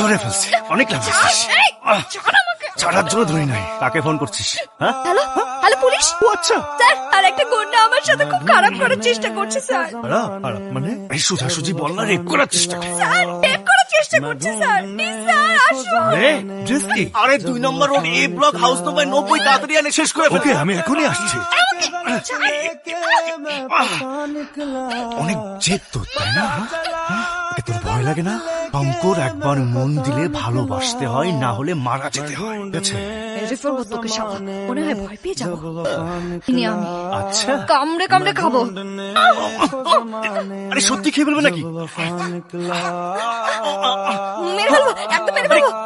ধরে ফেলছি অনেক ছাড়ার জন্য ধরি নাই। কাকে ফোন করছিস হ্যাঁ? Hello hello police? ও আচ্ছা। স্যার আর একটা গুন্ডা আমার সাথে খুব খারাপ করার চেষ্টা করছে স্যার। খারাপ খারাপ মানে? এই সোজাসুজি বল না রেপ করার চেষ্টা। স্যার টেপ করার চেষ্টা করছে স্যার। প্লিজ স্যার আসুন। রে ড্রেস কি? আরে দুই number road A block house number নব্বই তাড়াতাড়ি এনে শেষ করে ওকে আমি এখনই আসছি। অনেক জেদ তোর তাই না? হ্যাঁ? তোর ভয় লাগে না? শঙ্কর একবার মন দিলে ভালোবাসতে হয় না হলে মারা যেতে হয় ঠিক আছে? মনে হয় ভয় পেয়ে যাব। আচ্ছা। কামড়ে কামড়ে খাব। আরে সত্যি খেয়ে ফেলবে নাকি? মেরে ফেলব একদম মেরে ফেলব। এই, আমি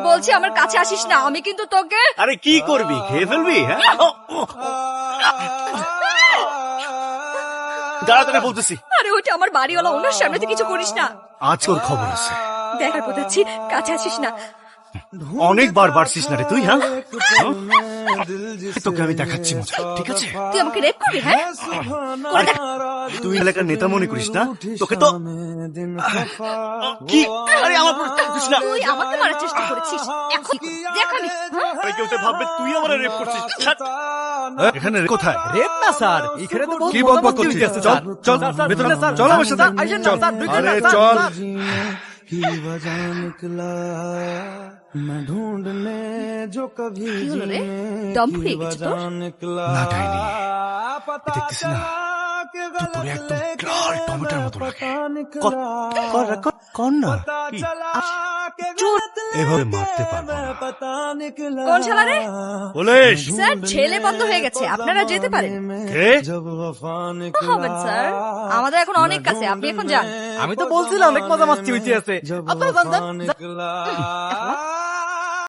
বলছি আমার কাছে আসিস না আমি কিন্তু তোকে আরে কি করবি? খেয়ে ফেলবি হ্যাঁ? তাড়াতাড়ি বলতেছি। আরে ওইটা আমার বাড়িওয়ালা ওনার সামনে তুই কিছু করিস না। আজ ওর খবর আছে। দেখার বোঝাচ্ছি কাছে আসিস না। অনেকবার বাড়ছিস না রে তুই হ্যাঁ? তোকে আমি দেখাচ্ছি মজা ঠিক আছে তুই আমাকে রেপ করবি হ্যাঁ করে দেখ। তুই এলাকার নেতা মনে করিস না তোকে তো কি আরে আমার উপর চাপ দিস না তুই আমাকে মারার চেষ্টা করেছিস এখন দেখ আমি হ্যাঁ? আরে কেউ তো ভাববে তুই আমার রেপ করছিস ছাড়। এখানে কোথায় রেপ না স্যার এখানে তো বহুত কি বকবক মজা করছিস? আছে, চল, স্যার। চল, স্যার, স্যার, ভেতরে স্যার, চল আমার সাথে। স্যার, আসেন না, চল। স্যার, দুইজন না, আরে স্যার, চল। স্যার। की वजह निकला मैं ढूंढने जो कभी কি হলো রে जीने দম ফুরিয়ে গেছে তোর? না দেখতেছি না। একদম লাল টমেটোর মতো লাগে। কর না। এভাবে মারতে পারব না। কোন রে? পুলিশ! স্যার ছেলে বন্ধ হয়ে গেছে। আপনারা যেতে পারেন। কে? স্যার আমাদের এখন অনেক কাছে। আপনি এখন যান। আমি তো বলছিলাম অনেক মজা মাস্তি হইতে আছে। আপনারা